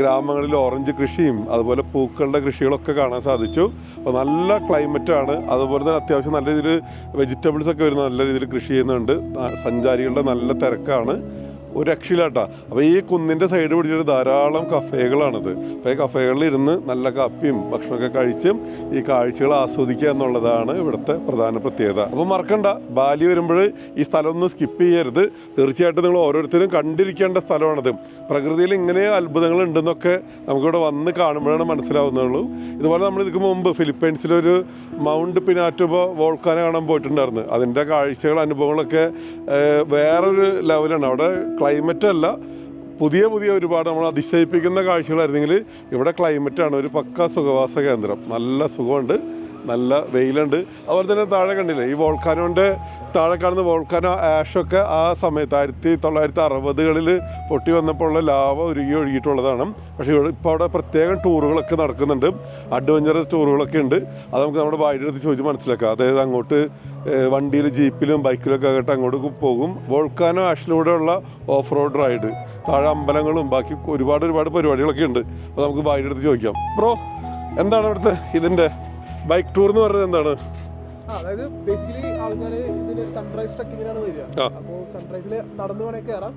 ഗ്രാമങ്ങളിൽ ഓറഞ്ച് കൃഷിയും അതുപോലെ പൂക്കളുടെ കൃഷികളൊക്കെ കാണാൻ സാധിച്ചു. അപ്പോൾ നല്ല ക്ലൈമറ്റാണ് അതുപോലെ തന്നെ അത്യാവശ്യം നല്ല രീതിയിൽ വെജിറ്റബിൾസ് ഒക്കെ വരുന്ന നല്ല രീതിയിൽ കൃഷി ചെയ്യുന്നുണ്ട്. സഞ്ചാരികളുടെ നല്ല തിരക്കാണ്. ഒരു രക്ഷയില്ലാട്ടാ. അപ്പോൾ ഈ കുന്നിന്റെ സൈഡ് പിടിച്ചിട്ട് ധാരാളം കഫേകളാണിത്. അപ്പോൾ ഈ കഫേകളിൽ ഇരുന്ന് നല്ല കാപ്പിയും ഭക്ഷണമൊക്കെ കഴിച്ചും ഈ കാഴ്ചകൾ ആസ്വദിക്കുക എന്നുള്ളതാണ് ഇവിടുത്തെ പ്രധാന പ്രത്യേകത. അപ്പോൾ മറക്കണ്ട ബാലി വരുമ്പോൾ ഈ സ്ഥലം ഒന്ന് സ്കിപ്പ് ചെയ്യരുത്. തീർച്ചയായിട്ടും നിങ്ങൾ ഓരോരുത്തരും കണ്ടിരിക്കേണ്ട സ്ഥലമാണിത്. പ്രകൃതിയിൽ ഇങ്ങനെ അത്ഭുതങ്ങൾ ഉണ്ടെന്നൊക്കെ നമുക്കിവിടെ വന്ന് കാണുമ്പോഴാണ് മനസ്സിലാവുന്നുള്ളൂ ഇതുപോലെ നമ്മൾ ഇതിക്ക് മുമ്പ് ഫിലിപ്പൈൻസിലൊരു മൗണ്ട് പിനാറ്റുബോ വോൾക്കാന കാണാൻ പോയിട്ടുണ്ടായിരുന്നു. അതിന്റെ കാഴ്ചകൾ അനുഭവങ്ങളൊക്കെ വേറൊരു ലെവലാണ് അവിടെ ക്ലൈമറ്റ് അല്ല. പുതിയ പുതിയ ഒരുപാട് നമ്മൾ അതിശയിപ്പിക്കുന്ന കാഴ്ചകളായിരുന്നെങ്കിൽ ഇവിടെ ക്ലൈമറ്റാണ് ഒരു പക്ക സുഖവാസ കേന്ദ്രം. നല്ല സുഖമുണ്ട്. നല്ല വെയിലുണ്ട്. അതുപോലെ തന്നെ താഴെ കണ്ടില്ലേ ഈ വോൾക്കാനോന്റെ താഴെ കാണുന്ന വോൾക്കാനോ ആഷൊക്കെ ആ സമയത്ത് ആയിരത്തി തൊള്ളായിരത്തി അറുപതുകളിൽ പൊട്ടി വന്നപ്പോൾ ഉള്ള ലാവ ഉരുകി ഒഴുകിയിട്ടുള്ളതാണ്. പക്ഷേ ഇപ്പോൾ അവിടെ പ്രത്യേകം ടൂറുകളൊക്കെ നടക്കുന്നുണ്ട്. അഡ്വഞ്ചറസ് ടൂറുകളൊക്കെ ഉണ്ട്. അത് നമുക്ക് നമ്മുടെ അടുത്ത് ചോദിച്ച് മനസ്സിലാക്കാം. അതായത് അങ്ങോട്ട് വണ്ടിയിൽ ജീപ്പിലും ബൈക്കിലൊക്കെ ആകട്ടെ അങ്ങോട്ട് പോകും. വോൾക്കാനോ ആഷിലൂടെയുള്ള ഓഫ് റോഡ് റൈഡ് താഴെ അമ്പലങ്ങളും ബാക്കി ഒരുപാട് ഒരുപാട് പരിപാടികളൊക്കെ ഉണ്ട്. അപ്പോൾ നമുക്ക് അടുത്ത് ചോദിക്കാം. ബ്രോ എന്താണ് ഇവിടുത്തെ ഇതിന്റെ ബൈക്ക് ടൂർ എന്ന് പറയുന്നത് എന്താണ്? അതായത് ബേസിക്കലി ആൾക്കാര് ഇതിന് സൺറൈസ് ട്രക്കിങ്ങിനാണ് വരിക. അപ്പോ അപ്പോൾ സൺറൈസിൽ നടന്നു വേണേ കയറാം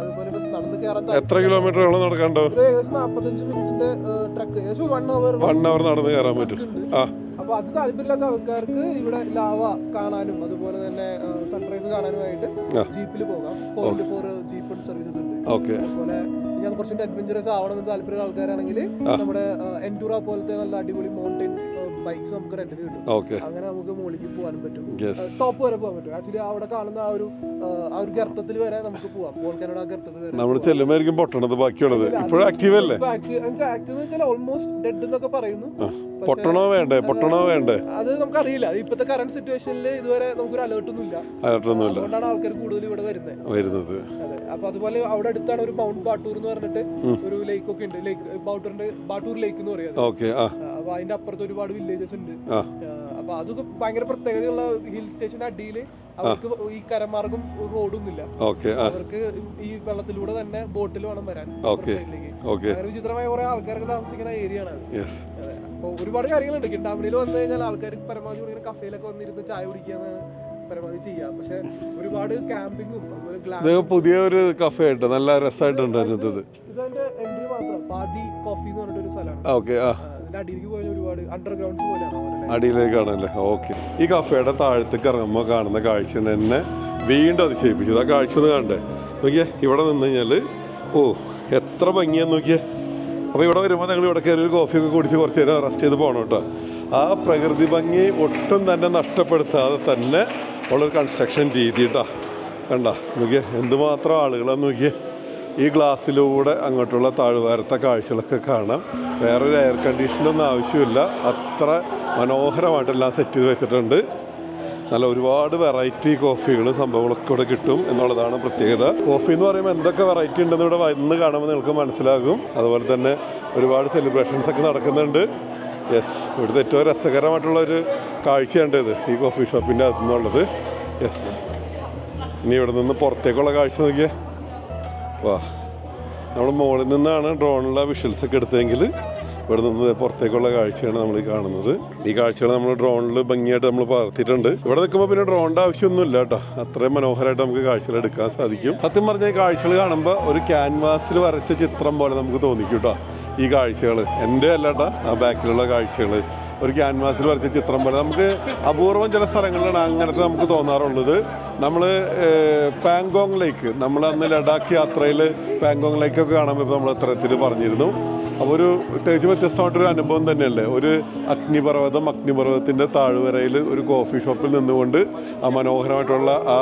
അതുപോലെ നടന്ന് കയറാൻ എത്ര കിലോമീറ്റർ വെള്ളം നടക്കാണ്ടോ ഏകദേശം നാപ്പത്തഞ്ച് മിനിറ്റിന്റെ ട്രക്ക് ഏകദേശം വൺ അവർ വൺ അവർ നടന്ന് കയറാൻ പറ്റും. അപ്പോൾ അപ്പൊ അപ്പൊ അത് താല്പര്യമില്ലാത്ത ആൾക്കാർക്ക് ഇവിടെ ലാവ കാണാനും അതുപോലെ തന്നെ സൺറൈസ് കാണാനുമായിട്ട്. ജീപ്പിൽ പോകാം. ഫോർ ഫോർ ജീപ്പ് സർവീസസ് ഉണ്ട്. അതുപോലെ ഞാൻ കുറച്ചുകൂടി അഡ്വഞ്ചറസ് ആവണമെന്ന് താല്പര്യമുള്ള ആൾക്കാരാണെങ്കിൽ നമ്മുടെ എൻഡൂറ പോലത്തെ നല്ല അടിപൊളി മൗണ്ടൻ ബൈക്സ് നമുക്ക് റെന്റിന് കിട്ടും. അങ്ങനെ നമുക്ക് മുകളിലേക്ക് പോകാനും പറ്റും. ടോപ്പ് വരെ പോകാൻ പറ്റും. ആക്ച്വലി അവിടെ കാണുന്ന ആ ഒരു ആ, ഒരു ഗർത്തത്തിൽ വരെ നമുക്ക് പോവാം പോൾ ആ ഗർത്തത്തിൽ വരെ നമ്മൾ ചെല്ലുമായിരിക്കും പൊട്ടണത് ബാക്കിയുള്ളത്. ഇപ്പോഴും ആക്റ്റീവ് അല്ലേ? ആക്റ്റീവ് എന്ന് വെച്ചാൽ ഓൾമോസ്റ്റ് ഡെഡ് എന്നൊക്കെ പറയുന്നു. പൊട്ടണോ വേണ്ടേ? പൊട്ടണോ വേണ്ടേ? അത് നമുക്കറിയില്ല. അറിയില്ല ഇപ്പോഴത്തെ കറണ്ട് സിറ്റുവേഷനിൽ ഇതുവരെ നമുക്കൊരു അലേർട്ട് ഒന്നും ഇല്ല അതിനൊന്നുമില്ല അതുകൊണ്ടാണ് ആൾക്കാർ കൂടുതൽ ഇവിടെ വരുന്നത്. വരുന്നത് അപ്പൊ അതുപോലെ അവിടെ അടുത്താണ് ഒരു മൗണ്ട് ബാട്ടൂർ എന്ന് പറഞ്ഞിട്ട് ഒരു ലേക്ക് ഒക്കെ ഉണ്ട്. ലേക്ക് ബാട്ടൂറിന്റെ ബാട്ടൂർ ലേക്ക് എന്ന് പറയുന്നത് അപ്പൊ അതിന്റെ അപ്പുറത്ത് ഒരുപാട് വില്ലേജസ് ഉണ്ട്. അപ്പൊ അതൊക്കെ ഭയങ്കര പ്രത്യേകതയുള്ള ഹിൽ സ്റ്റേഷൻ അടിയിൽ അവർക്ക് ഈ കരമാർഗം റോഡൊന്നും ഇല്ല ഓക്കെ ആ. അവർക്ക് ഈ വെള്ളത്തിലൂടെ തന്നെ ബോട്ടിൽ വേണം വരാൻ. അങ്ങനെ വിചിത്രമായ കുറെ ആൾക്കാരൊക്കെ താമസിക്കുന്ന ഏരിയ ആണ്. അപ്പൊ ഒരുപാട് കാര്യങ്ങളുണ്ട്. കിണ്ടാമണിയിൽ വന്നു കഴിഞ്ഞാൽ ആൾക്കാർ പരമാവധി ഇങ്ങനെ കഫേലൊക്കെ വന്നിരുന്ന് ചായ കുടിക്കാന്ന് പരമാവധി ചെയ്യാം പക്ഷെ ഒരുപാട് ക്യാമ്പിങ്ങും പുതിയ ഒരു കഫേ ആയിട്ട് നല്ല രസമായിട്ടുണ്ട് ഇത് ഇതെന്റെ എൻട്രി മാത്രം. പാതി കോഫി എന്ന് പറഞ്ഞിട്ടൊരു സ്ഥലമാണ്. അതിന്റെ അടിയിലേക്ക് പോലെയാണ് അടിയിലേക്കാണല്ലേ? ഓക്കെ ഈ കഫേയുടെ താഴത്തേക്ക് ഇറങ്ങുമ്പോൾ കാണുന്ന കാഴ്ച എന്നെ വീണ്ടും അതിശയിപ്പിച്ചത് ആ കാഴ്ച ഒന്ന് കാണണ്ടേ നോക്കിയേ ഇവിടെ നിന്ന് കഴിഞ്ഞാൽ ഓ എത്ര ഭംഗിയാന്ന് നോക്കിയേ. അപ്പോൾ ഇവിടെ വരുമ്പോൾ ഞങ്ങൾ ഇവിടെ കയറി ഒരു കോഫിയൊക്കെ കുടിച്ച് കുറച്ച് നേരം റെസ്റ്റ് ചെയ്ത് പോകണം കേട്ടോ. ആ പ്രകൃതി ഭംഗി ഒട്ടും തന്നെ നഷ്ടപ്പെടുത്താതെ തന്നെ ഉള്ളൊരു കൺസ്ട്രക്ഷൻ രീതി കേട്ടോ കണ്ട നോക്കിയേ എന്തുമാത്രം ആളുകളാന്ന് നോക്കിയേ. ഈ ഗ്ലാസ്സിലൂടെ അങ്ങോട്ടുള്ള താഴ്വാരത്തെ കാഴ്ചകളൊക്കെ കാണാം. വേറൊരു എയർ കണ്ടീഷനൊന്നും ആവശ്യമില്ല. അത്ര മനോഹരമായിട്ടെല്ലാം സെറ്റ് ചെയ്ത് വെച്ചിട്ടുണ്ട്. നല്ല ഒരുപാട് വെറൈറ്റി കോഫികളും സംഭവങ്ങളൊക്കെ ഇവിടെ കിട്ടും എന്നുള്ളതാണ് പ്രത്യേകത. കോഫി എന്ന് പറയുമ്പോൾ എന്തൊക്കെ വെറൈറ്റി ഉണ്ടെന്ന് ഇവിടെ വന്ന് കാണുമ്പോൾ നിങ്ങൾക്ക് മനസ്സിലാകും. അതുപോലെ തന്നെ ഒരുപാട് സെലിബ്രേഷൻസ് ഒക്കെ നടക്കുന്നുണ്ട്. യെസ് ഇവിടുത്തെ ഏറ്റവും രസകരമായിട്ടുള്ള ഒരു കാഴ്ചയുണ്ട് ഇത് ഈ കോഫി ഷോപ്പിന്റെ അകത്തുനിന്നുള്ളത് യെസ് ഇനി ഇവിടെ നിന്ന് പുറത്തേക്കുള്ള കാഴ്ച നോക്കിയേ. വാ. നമ്മൾ മുകളിൽ നിന്നാണ് ഡ്രോണിലുള്ള വിഷ്വൽസ് ഒക്കെ എടുത്തതെങ്കിൽ ഇവിടെ നിന്ന് പുറത്തേക്കുള്ള കാഴ്ചയാണ് നമ്മൾ കാണുന്നത്. ഈ കാഴ്ചകൾ നമ്മൾ ഡ്രോണിൽ ഭംഗിയായിട്ട് നമ്മൾ പകർത്തിയിട്ടുണ്ട്. ഇവിടെ നിൽക്കുമ്പോൾ പിന്നെ ഡ്രോണിന്റെ ആവശ്യമൊന്നുമില്ല കേട്ടോ. അത്രയും മനോഹരമായിട്ട് നമുക്ക് കാഴ്ചകൾ എടുക്കാൻ സാധിക്കും. സത്യം പറഞ്ഞ ഈ കാഴ്ചകൾ കാണുമ്പോൾ ഒരു ക്യാൻവാസിൽ വരച്ച ചിത്രം പോലെ നമുക്ക് തോന്നിക്കും കേട്ടോ ഈ കാഴ്ചകൾ എന്റെ അല്ല കേട്ടോ ആ ബാക്കിലുള്ള കാഴ്ചകൾ ഒരു ക്യാൻവാസിൽ വരച്ച ചിത്രം പോലെ. നമുക്ക് അപൂർവം ചില സ്ഥലങ്ങളിലാണ് അങ്ങനത്തെ നമുക്ക് തോന്നാറുള്ളത്. നമ്മൾ പാങ്കോങ് ലേക്ക് നമ്മൾ അന്ന് ലഡാക്ക് യാത്രയിൽ പാങ്കോങ് ലേക്കൊക്കെ കാണുമ്പോൾ ഇപ്പോൾ നമ്മൾ അത്തരത്തിൽ പറഞ്ഞിരുന്നു. അപ്പോൾ ഒരു തികച്ചും വ്യത്യസ്തമായിട്ടൊരു അനുഭവം തന്നെയല്ലേ? ഒരു അഗ്നിപർവതം അഗ്നിപർവതത്തിന്റെ താഴ്വരയിൽ ഒരു കോഫി ഷോപ്പിൽ നിന്നുകൊണ്ട് ആ മനോഹരമായിട്ടുള്ള ആ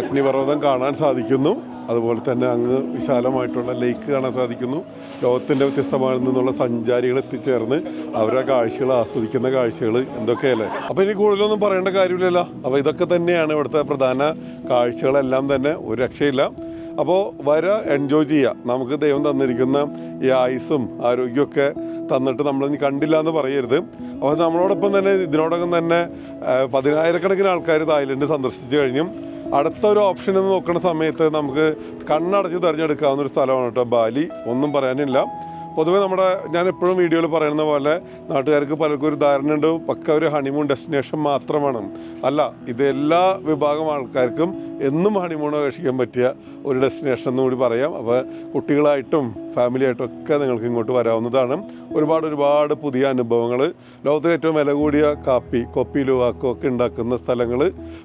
അഗ്നിപർവതം കാണാൻ സാധിക്കുന്നു. അതുപോലെ തന്നെ അങ്ങ് വിശാലമായിട്ടുള്ള ലേക്ക് കാണാൻ സാധിക്കുന്നു. ലോകത്തിന്റെ വ്യത്യസ്തമായി നിന്നുള്ള സഞ്ചാരികൾ എത്തിച്ചേർന്ന് അവരുടെ കാഴ്ചകൾ ആസ്വദിക്കുന്ന കാഴ്ചകൾ എന്തൊക്കെയല്ലേ? അപ്പോൾ ഇനി കൂടുതലൊന്നും പറയേണ്ട കാര്യമില്ലല്ലോ. അപ്പോൾ ഇതൊക്കെ തന്നെയാണ് ഇവിടുത്തെ പ്രധാന കാഴ്ചകളെല്ലാം തന്നെ ഒരു രക്ഷയില്ല. അപ്പോൾ വര എൻജോയ് ചെയ്യുക നമുക്ക് ദൈവം തന്നിരിക്കുന്ന ഈ ആയുസും ആരോഗ്യമൊക്കെ തന്നിട്ട് നമ്മൾ ഇനി കണ്ടില്ല എന്ന് പറയരുത്. അപ്പോൾ നമ്മളോടൊപ്പം തന്നെ ഇതിനോടൊപ്പം തന്നെ പതിനായിരക്കണക്കിന് ആൾക്കാർ തായ്ലൻഡ് സന്ദർശിച്ചു കഴിഞ്ഞു. അടുത്ത ഒരു ഓപ്ഷൻ എന്ന് നോക്കുന്ന സമയത്ത് നമുക്ക് കണ്ണടച്ച് തിരഞ്ഞെടുക്കാവുന്ന ഒരു സ്ഥലമാണ് കേട്ടോ ബാലി. ഒന്നും പറയാനില്ല. പൊതുവെ നമ്മുടെ ഞാൻ എപ്പോഴും വീഡിയോയിൽ പറയുന്ന പോലെ നാട്ടുകാർക്ക് പലർക്കും ഒരു ധാരണയുണ്ട് പക്ക ഒരു ഹണിമൂൺ ഡെസ്റ്റിനേഷൻ മാത്രമാണ്. അല്ല ഇത് എല്ലാ വിഭാഗം ആൾക്കാർക്കും എന്നും ഹണിമൂൺ ആഘോഷിക്കാൻ പറ്റിയ ഒരു ഡെസ്റ്റിനേഷൻ എന്ന് കൂടി പറയാം. അപ്പോൾ കുട്ടികളായിട്ടും ഫാമിലി ആയിട്ടും ഒക്കെ നിങ്ങൾക്ക് ഇങ്ങോട്ട് വരാവുന്നതാണ്. ഒരുപാട് ഒരുപാട് പുതിയ അനുഭവങ്ങൾ. ലോകത്തിലെ ഏറ്റവും വില കൂടിയ കാപ്പി കോപ്പി ലുവാക്കോ ഒക്കെ ഉണ്ടാക്കുന്ന സ്ഥലങ്ങൾ.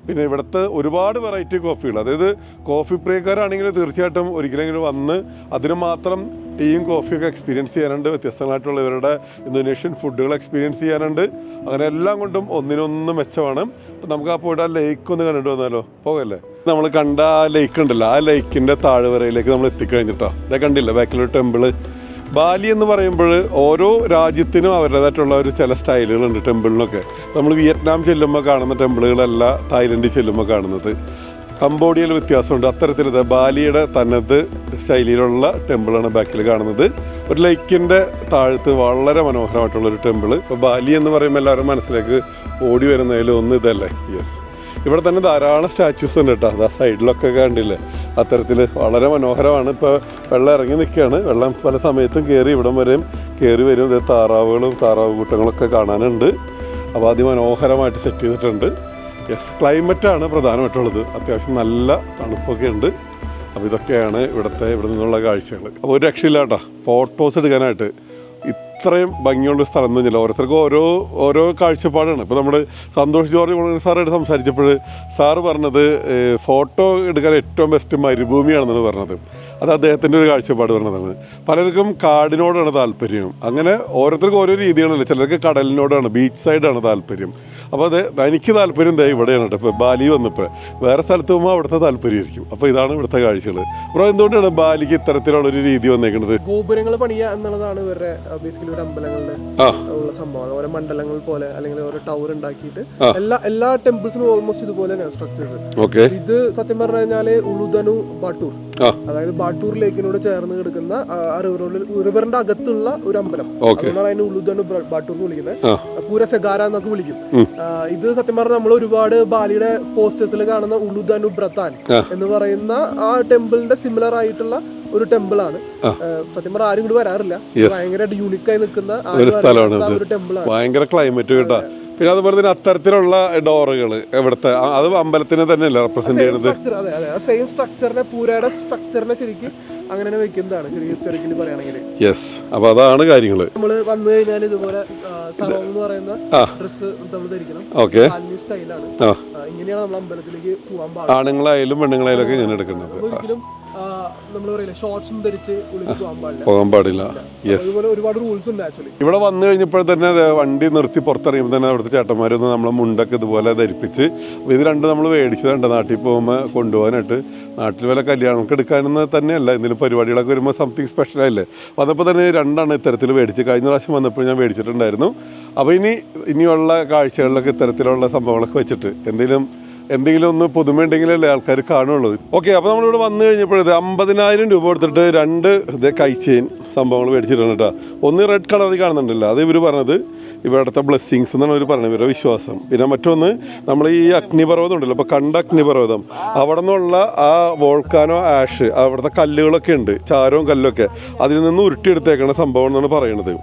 പിന്നെ ഇവിടുത്തെ ഒരുപാട് വെറൈറ്റി കോഫികൾ അതായത് കോഫി പ്രിയക്കാരാണെങ്കിൽ തീർച്ചയായിട്ടും ഒരിക്കലെങ്കിലും വന്ന് അതിന് മാത്രം ടീയും കോഫിയൊക്കെ എക്സ്പീരിയൻസ് ചെയ്യാനുണ്ട്. വ്യത്യസ്തങ്ങളായിട്ടുള്ള ഇവരുടെ ഇന്തോനേഷ്യൻ ഫുഡുകൾ എക്സ്പീരിയൻസ് ചെയ്യാനുണ്ട്. അങ്ങനെ എല്ലാം കൊണ്ടും ഒന്നിനൊന്ന് മെച്ചമാണ്. അപ്പം നമുക്ക് ആ പോയിട്ട് ആ ലേക്ക് ഒന്ന് കണ്ടിട്ട് വന്നാലോ? പോകല്ലേ? നമ്മൾ കണ്ട ആ ലേക്ക് ഉണ്ടല്ലോ. ആ ലേക്കിന്റെ താഴ്വരയിലേക്ക് നമ്മൾ എത്തിക്കഴിഞ്ഞിട്ടോ? ഇതേ കണ്ടില്ല? ബാക്കിലൊരു ടെമ്പിൾ ബാലി എന്ന് പറയുമ്പോൾ ഓരോ രാജ്യത്തിനും അവരുടേതായിട്ടുള്ള ഒരു ചില സ്റ്റൈലുകളുണ്ട് ടെമ്പിളിനൊക്കെ നമ്മൾ വിയറ്റ്നാം ചെല്ലുമ്പോൾ കാണുന്ന ടെമ്പിളുകളല്ല തായ്ലൻഡിൽ ചെല്ലുമ്പോൾ കാണുന്നത്. കംബോഡിയയിൽ വ്യത്യാസമുണ്ട്. അത്തരത്തിലത് ബാലിയുടെ തനത് ശൈലിയിലുള്ള ടെമ്പിളാണ് ബാക്കിൽ കാണുന്നത്. ഒരു ലൈക്കിന്റെ താഴത്ത് വളരെ മനോഹരമായിട്ടുള്ള ഒരു ടെമ്പിൾ ഇപ്പോൾ ബാലി എന്ന് പറയുമ്പോൾ എല്ലാവരും മനസ്സിലേക്ക് ഓടി വരുന്നതിൽ ഒന്ന് ഇതല്ലേ? യെസ് ഇവിടെ തന്നെ ധാരാളം സ്റ്റാച്യൂസ് ഉണ്ട് കേട്ടോ. അത് ആ സൈഡിലൊക്കെ കണ്ടില്ലേ? അത്തരത്തിൽ വളരെ മനോഹരമാണ്. ഇപ്പോൾ വെള്ളം ഇറങ്ങി നിൽക്കുകയാണ്. വെള്ളം പല സമയത്തും കയറി ഇവിടം വരെയും കയറി വരും. താറാവുകളും താറാവ് കൂട്ടങ്ങളൊക്കെ കാണാനുണ്ട്. അപ്പോൾ അതിമനോഹരമായിട്ട് സെറ്റ് ചെയ്തിട്ടുണ്ട്. യെസ് ക്ലൈമറ്റാണ് പ്രധാനമായിട്ടുള്ളത്. അത്യാവശ്യം നല്ല തണുപ്പൊക്കെ ഉണ്ട്. അപ്പോൾ ഇതൊക്കെയാണ് ഇവിടുത്തെ ഇവിടെ നിന്നുള്ള കാഴ്ചകൾ അപ്പോൾ ഒരു രക്ഷയില്ല കേട്ടോ. ഫോട്ടോസ് എടുക്കാനായിട്ട്. ഇത്രയും ഭംഗിയുള്ള സ്ഥലം എന്ന് പറഞ്ഞാൽ ഓരോരുത്തർക്കും ഓരോ ഓരോ കാഴ്ചപ്പാടാണ്. ഇപ്പോൾ നമ്മൾ സന്തോഷ് ജോർജ് കുളങ്ങര സാറായിട്ട് സംസാരിച്ചപ്പോൾ സാറ് പറഞ്ഞത് ഫോട്ടോ എടുക്കാൻ ഏറ്റവും ബെസ്റ്റ് മരുഭൂമിയാണെന്നാണ് പറഞ്ഞത്. അത് അദ്ദേഹത്തിന്റെ ഒരു കാഴ്ചപ്പാട് പറഞ്ഞതാണ്. പലർക്കും കാടിനോടാണ് താല്പര്യം. അങ്ങനെ ഓരോരുത്തർക്കും ഓരോ രീതികളല്ലേ ചിലർക്ക് കടലിനോടാണ് ബീച്ച് സൈഡാണ് താല്പര്യം. അപ്പോൾ അത് എനിക്ക് താല്പര്യം ദേ ഇവിടെയാണ് കേട്ടോ. ഇപ്പോൾ ബാലി വന്നപ്പോൾ വേറെ സ്ഥലത്ത് പോകുമ്പോൾ അവിടുത്തെ താല്പര്യമായിരിക്കും. അപ്പോൾ ഇതാണ് ഇവിടുത്തെ കാഴ്ചകൾ. അപ്പോൾ എന്തുകൊണ്ടാണ് ബാലിക്ക് ഇത്തരത്തിലുള്ള ഒരു രീതി വന്നേക്കുന്നത് ഗോപുരങ്ങൾ പണിയുക എന്നുള്ളതാണ് ഇവരുടെ ബേസിക്കലി ഒരു അമ്പലങ്ങളുടെ ഉള്ള സംഭവം. ഓരോ മണ്ഡലങ്ങൾ പോലെ അല്ലെങ്കിൽ ഓരോ ടവർ ഉണ്ടാക്കിയിട്ട് എല്ലാ എല്ലാ ടെമ്പിൾസിനും ഓൾമോസ്റ്റ് ഇതുപോലെ സ്ട്രക്ചേഴ്സ് ഓക്കെ ഇത് സത്യം പറഞ്ഞു കഴിഞ്ഞാൽ ഉളുദനു ബാട്ടൂർ. അതായത് ബാട്ടൂർ ലേക്കിനോട് ചേർന്ന് കിടക്കുന്ന റിവറിന്റെ അകത്തുള്ള ഒരു അമ്പലം. അതുകൊണ്ടാണ് അതിന് ഉള്ളുതാണ് ബാട്ടൂർ എന്ന് വിളിക്കുന്നത്. പൂര സെഗാര എന്നൊക്കെ വിളിക്കും. ഇത് സത്യം പറഞ്ഞാൽ നമ്മൾ ഒരുപാട് ബാലിയുടെ പോസ്റ്റേഴ്സിൽ കാണുന്ന ഉളുദനു ബ്രത്താൻ എന്ന് പറയുന്ന ആ ടെമ്പിളിന്റെ സിമിലർ ആയിട്ടുള്ള ഒരു ടെമ്പിൾ ആണ്. സത്യം പറഞ്ഞാൽ ആരും കൂടി വരാറില്ല. ഭയങ്കരമായിട്ട് യൂണിക്കായി ആയി നിൽക്കുന്ന ഒരു സ്ഥലമാണ് ഒരു ടെമ്പിൾ ആണ്. ഭയങ്കര ക്ലൈമറ്റ് കേട്ടോ. പിന്നെ അതുപോലെ തന്നെ അത്തരത്തിലുള്ള ഡോറുകൾ ഇവിടുത്തെ അത് അമ്പലത്തിനെ തന്നെയല്ലേ റെപ്രസെന്റ് ചെയ്യുന്നത് സെയിം സ്ട്രക്ചറിനെ പൂരയുടെ സ്ട്രക്ചറിനെ ശരിക്കും അങ്ങനെ വെക്കുന്നതാണ് ശരിക്കും ഹിസ്റ്റോറിക്കലി പറയുകയാണെങ്കിൽ യെസ് അപ്പോൾ അതാണ് കാര്യങ്ങൾ നമ്മൾ വന്നു കഴിഞ്ഞാൽ ഇതുപോലെ സറോങ് എന്ന് പറയുന്ന. ഡ്രസ്സ് നമ്മൾ ധരിക്കണം. ഓക്കെ സ്റ്റൈലാണ് ഇങ്ങനെയാണ് നമ്മൾ അമ്പലത്തിലേക്ക് പോകാൻ പാടുള്ളത് ആണുങ്ങളായാലും പെണ്ണുങ്ങളായാലും ഒക്കെ ഇങ്ങനെ എടുക്കുന്നത്. നമ്മൾ പറയില്ല ഷോർട്സും ധരിച്ച് ഉള്ളിൽ പോകാൻ പാടില്ല. പോകാൻ പാടില്ല. യെസ് അതുപോലെ ഒരുപാട് റൂൾസ് ഉണ്ട് ആക്ച്വലി ഇവിടെ വന്നു കഴിഞ്ഞപ്പോൾ തന്നെ വണ്ടി നിർത്തി പുറത്തിറങ്ങിയപ്പോൾ തന്നെ അവിടുത്തെ ചേട്ടന്മാരൊന്ന് നമ്മളെ മുണ്ടൊക്കെ ഇതുപോലെ ധരിപ്പിച്ച് ഇത് രണ്ട് നമ്മൾ മേടിച്ചതുണ്ട് നാട്ടിൽ പോകുമ്പോൾ കൊണ്ടുപോകാനായിട്ട്. നാട്ടിൽ വല്ല കല്യാണമൊക്കെ എടുക്കാനെന്ന് തന്നെയല്ല. എന്തെങ്കിലും പരിപാടികളൊക്കെ വരുമ്പോൾ സംതിങ് സ്പെഷ്യലല്ലേ വന്നപ്പോൾ തന്നെ രണ്ടാണ് ഇത്തരത്തിൽ മേടിച്ച്. കഴിഞ്ഞ പ്രാവശ്യം വന്നപ്പോൾ ഞാൻ മേടിച്ചിട്ടുണ്ടായിരുന്നു. അപ്പോൾ ഇനി ഇനിയുള്ള കാഴ്ചകളിലൊക്കെ ഇത്തരത്തിലുള്ള സംഭവങ്ങളൊക്കെ വെച്ചിട്ട് എന്തെങ്കിലും എന്തെങ്കിലും ഒന്ന് പുതുമയുണ്ടെങ്കിലല്ലേ ആൾക്കാർ കാണുള്ളൂ. ഓക്കെ അപ്പോൾ നമ്മളിവിടെ വന്നു കഴിഞ്ഞപ്പോഴത് അമ്പതിനായിരം രൂപ കൊടുത്തിട്ട് രണ്ട് ഇത് കൈച്ചെയിൻ ചെയിൻ സംഭവങ്ങൾ മേടിച്ചിട്ടുണ്ട് കേട്ടോ. ഒന്ന് റെഡ് കളറിൽ കാണുന്നുണ്ടല്ലോ അത് ഇവർ പറഞ്ഞത് ഇവിടുത്തെ ബ്ലെസ്സിങ്സ് എന്നാണ് ഇവർ പറഞ്ഞത് ഇവരുടെ വിശ്വാസം. പിന്നെ മറ്റൊന്ന് നമ്മൾ ഈ അഗ്നിപർവതം ഉണ്ടല്ലോ അപ്പോൾ കണ്ട അഗ്നിപർവതം. അവിടെ നിന്നുള്ള ആ വോൾക്കാനോ ആഷ് അവിടുത്തെ കല്ലുകളൊക്കെ ഉണ്ട് ചാരവും കല്ലൊക്കെ അതിൽ നിന്ന് ഉരുട്ടിയെടുത്തേക്കുന്ന സംഭവം എന്നാണ് പറയുന്നത്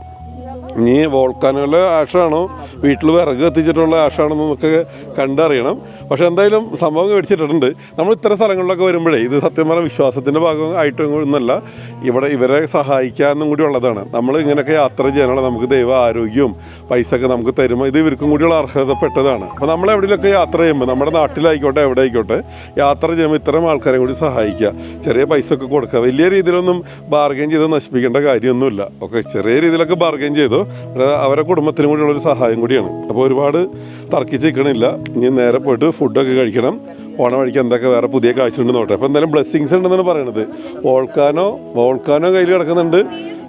ഇനി വോൾക്കാനുള്ള ആഷാണോ? വീട്ടിൽ വിറക് കത്തിച്ചിട്ടുള്ള ആഷാണോ എന്നൊക്കെ കണ്ടറിയണം. പക്ഷെ എന്തായാലും സംഭവം മേടിച്ചിട്ടുണ്ട്. നമ്മൾ ഇത്തരം സ്ഥലങ്ങളിലൊക്കെ വരുമ്പോഴേ ഇത് സത്യം പറഞ്ഞാൽ വിശ്വാസത്തിന്റെ ഭാഗമായിട്ടും ഒന്നല്ല ഇവിടെ ഇവരെ സഹായിക്കാമെന്നും കൂടി ഉള്ളതാണ്. നമ്മൾ ഇങ്ങനെയൊക്കെ യാത്ര ചെയ്യാനുള്ള നമുക്ക് ദൈവ ആരോഗ്യവും പൈസ ഒക്കെ നമുക്ക് തരുമ്പോൾ ഇത് ഇവർക്കും കൂടിയുള്ള അർഹതപ്പെട്ടതാണ്. അപ്പോൾ നമ്മൾ എവിടെയൊക്കെ യാത്ര ചെയ്യുമ്പോൾ നമ്മുടെ നാട്ടിലായിക്കോട്ടെ എവിടെ ആയിക്കോട്ടെ യാത്ര ചെയ്യുമ്പോൾ ഇത്തരം ആൾക്കാരെ കൂടി സഹായിക്കുക. ചെറിയ പൈസ ഒക്കെ കൊടുക്കുക. വലിയ രീതിയിലൊന്നും ബാർഗെയിൻ ചെയ്ത് നശിപ്പിക്കേണ്ട കാര്യമൊന്നുമില്ല. ഒക്കെ ചെറിയ രീതിയിലൊക്കെ ബാർഗെയിൻ ചെയ്തു. അവരെ കുടുംബത്തിനും കൂടിയുള്ള ഒരു സഹായം കൂടിയാണ്. അപ്പോൾ ഒരുപാട് തർക്കിച്ച് നിൽക്കണില്ല ഇനി നേരെ പോയിട്ട് ഫുഡൊക്കെ കഴിക്കണം. ഓണം വഴിക്ക് എന്തൊക്കെ വേറെ പുതിയ കാഴ്ച ഉണ്ടെന്ന് നോട്ടെ അപ്പോൾ എന്തായാലും ബ്ലെസ്സിങ്സ് ഉണ്ടെന്നാണ് പറയണത്. ഓൾക്കാനോ ഓൾക്കാനോ കയ്യിൽ കിടക്കുന്നുണ്ട്.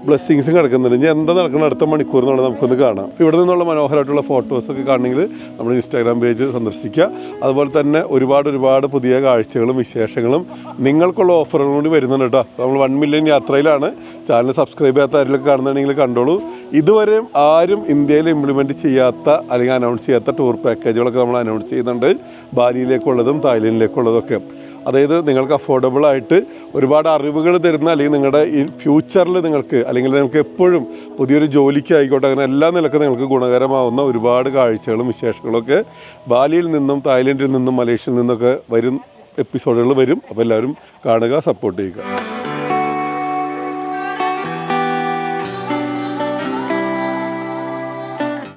ബ്ലെസ്സിങ്സും കിടക്കുന്നുണ്ട്. ഇനി എന്താ നടക്കുന്നത് അടുത്ത മണിക്കൂർ എന്നുള്ളത് നമുക്കൊന്ന് കാണാം. ഇവിടെ നിന്നുള്ള മനോഹരമായിട്ടുള്ള ഫോട്ടോസൊക്കെ കാണണമെങ്കിൽ നമ്മൾ ഇൻസ്റ്റാഗ്രാം പേജ് സന്ദർശിക്കുക. അതുപോലെ തന്നെ ഒരുപാട് ഒരുപാട് പുതിയ കാഴ്ചകളും വിശേഷങ്ങളും നിങ്ങൾക്കുള്ള ഓഫറുകളും കൂടി വരുന്നുണ്ട് കേട്ടോ. നമ്മൾ വൺ മില്യൺ യാത്രയിലാണ്. ചാനൽ സബ്സ്ക്രൈബ് ചെയ്യാത്ത ആരെങ്കിലും കാണുന്നുണ്ടെങ്കിൽ കണ്ടോളൂ. ഇതുവരെയും ആരും ഇന്ത്യയിൽ ഇംപ്ലിമെന്റ് ചെയ്യാത്ത അല്ലെങ്കിൽ അനൗൺസ് ചെയ്യാത്ത ടൂർ പാക്കേജുകളൊക്കെ നമ്മൾ അനൗൺസ് ചെയ്യുന്നുണ്ട്. ബാലിയിലേക്കുള്ളതും തായ്ലൻഡിലേക്കുള്ളതൊക്കെ. അതായത് നിങ്ങൾക്ക് അഫോർഡബിൾ ആയിട്ട് ഒരുപാട് അറിവുകൾ തരുന്ന അല്ലെങ്കിൽ നിങ്ങളുടെ ഈ ഫ്യൂച്ചറിൽ നിങ്ങൾക്ക് അല്ലെങ്കിൽ നിങ്ങൾക്ക് എപ്പോഴും പുതിയൊരു ജോലിക്ക് ആയിക്കോട്ടെ അങ്ങനെ എല്ലാ നിലക്കും നിങ്ങൾക്ക് ഗുണകരമാവുന്ന ഒരുപാട് കാഴ്ചകളും വിശേഷങ്ങളൊക്കെ ബാലിയിൽ നിന്നും തായ്ലൻഡിൽ നിന്നും മലേഷ്യയിൽ നിന്നൊക്കെ വരും എപ്പിസോഡുകൾ വരും. അപ്പോൾ എല്ലാവരും കാണുക സപ്പോർട്ട് ചെയ്യുക.